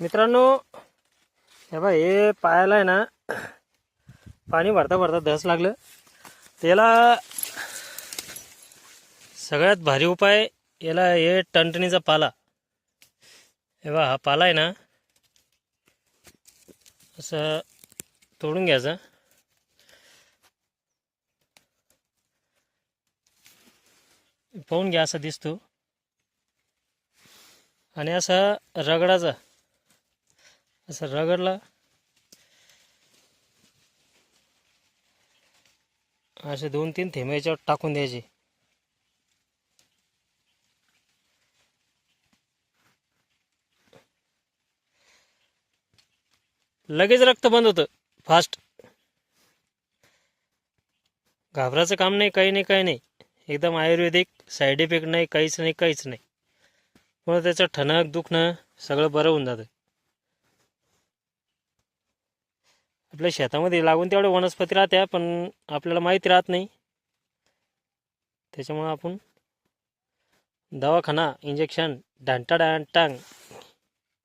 मित्रांनो हे बा हे पायाला आहे ना पाणी भरता भरता धस लागलं. त्याला सगळ्यात भारी उपाय याला हे टणटणीचा पाला. हे बा हा पाला आहे ना असं तोडून घ्यायचा. पाहून घ्या असा दिसतो. आणि असा रगडाचा असं रगडला. असे दोन तीन थेंब याच्यावर टाकून द्यायचे. लगेच रक्त बंद होतं. फास्ट घाबराचं काम नाही काही नाही काही नाही. एकदम आयुर्वेदिक साईड इफेक्ट नाही काहीच नाही काहीच नाही. पण त्याचं ठणक दुखणं सगळं बरं होऊन जातं. आपल्या शेतामध्ये लागून तेवढे वनस्पती राहत्या पण आपल्याला माहिती राहत नाही. त्याच्यामुळं आपण दवाखाना इंजेक्शन डांटा डांटांग